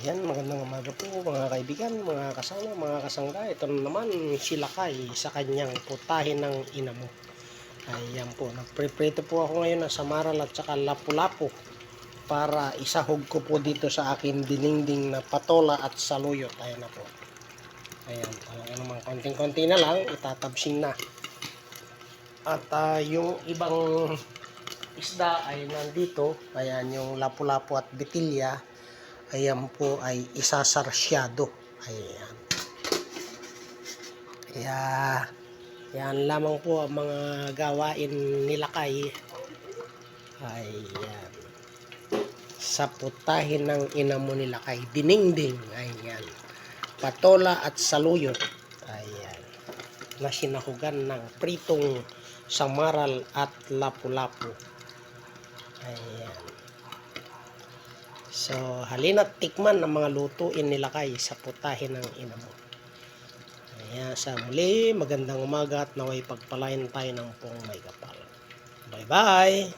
Ayan, magandang umaga po mga kaibigan, mga kasama, mga kasangga. Ito na naman si Lakay sa kanyang putahin ng ina mo. Ayan po, nagpreprito po ako ngayon ng samaral at saka lapu-lapu para isahog ko po dito sa akin diningding na patola at saluyot. Ayan na po. Ayan, talaga naman konting-konti na lang, itatabsing na. At ah, yung ibang isda ay nandito, ayan yung lapu-lapu at bitilya, ayan po ay isasarsyado. Ayan. Kaya, yan lamang po ang mga gawain nila kay Ayan. Sa putahin ng ina mo nila kay. Ayan. Patola at saluyot. Ayan. Na sinahugan ng pritong samaral at lapu-lapu. Ayan. So, halina't tikman ang mga lutuin nila kay sa putahin ng ina mo. Ayan, sa muli, magandang umaga at naway pagpalain tayo ng pong may kapal. Bye-bye!